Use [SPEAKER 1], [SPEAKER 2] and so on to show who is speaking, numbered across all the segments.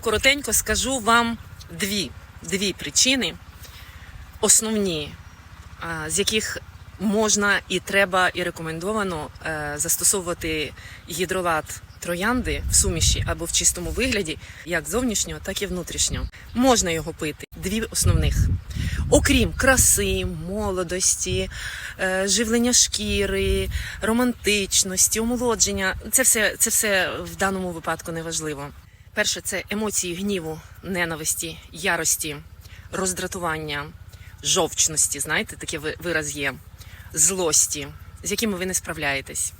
[SPEAKER 1] Коротенько скажу вам дві, дві причини, основні, з яких можна і треба, і рекомендовано е, застосовувати гідролат троянди в суміші або в чистому вигляді, як зовнішнього, так і внутрішнього. Можна його пити. Дві основних. Окрім краси, молодості, е, живлення шкіри, романтичності, омолодження, це все, це все в даному випадку не важливо. Перше, це емоції гніву, ненависті, ярості, роздратування, жовчності. Знаєте, такий вираз є, злості, з якими ви не справляєтесь.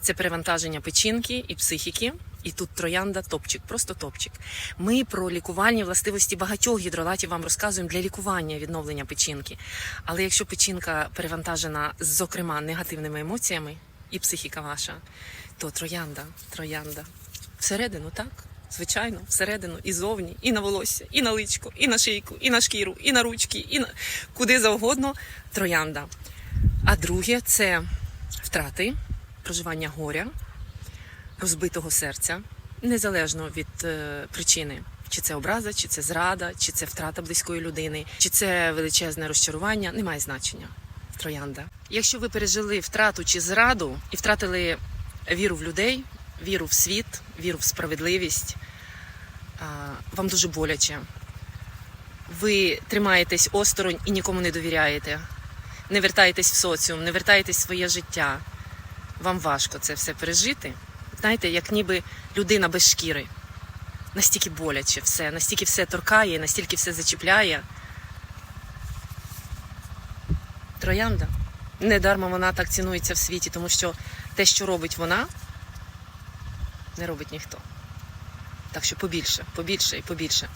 [SPEAKER 1] Це перевантаження печінки і психіки. І тут троянда топчик, просто топчик. Ми про лікувальні властивості багатьох гідролатів вам розказуємо для лікування відновлення печінки. Але якщо печінка перевантажена, зокрема, негативними емоціями, і психіка ваша, то троянда, троянда. Всередину, так? Звичайно, всередину, і зовні, і на волосся, і на личко, і на шийку, і на шкіру, і на ручки, і на куди завгодно троянда. А друге це втрати, проживання горя, розбитого серця, незалежно від е, причини. Чи це образа, чи це зрада, чи це втрата близької людини, чи це величезне розчарування, немає значення. Троянда. Якщо ви пережили втрату чи зраду і втратили віру в людей, віру в світ, віру в справедливість, вам дуже боляче. Ви тримаєтесь осторонь і нікому не довіряєте, не вертаєтесь в соціум, не вертаєтесь в своє життя. Вам важко це все пережити. Знаєте, як ніби людина без шкіри. Настільки боляче все, настільки все торкає, настільки все зачіпляє. Троянда. Недарма вона так цінується в світі, тому що те, що робить вона, не робить ніхто. Так що побільше, побільше і побільше.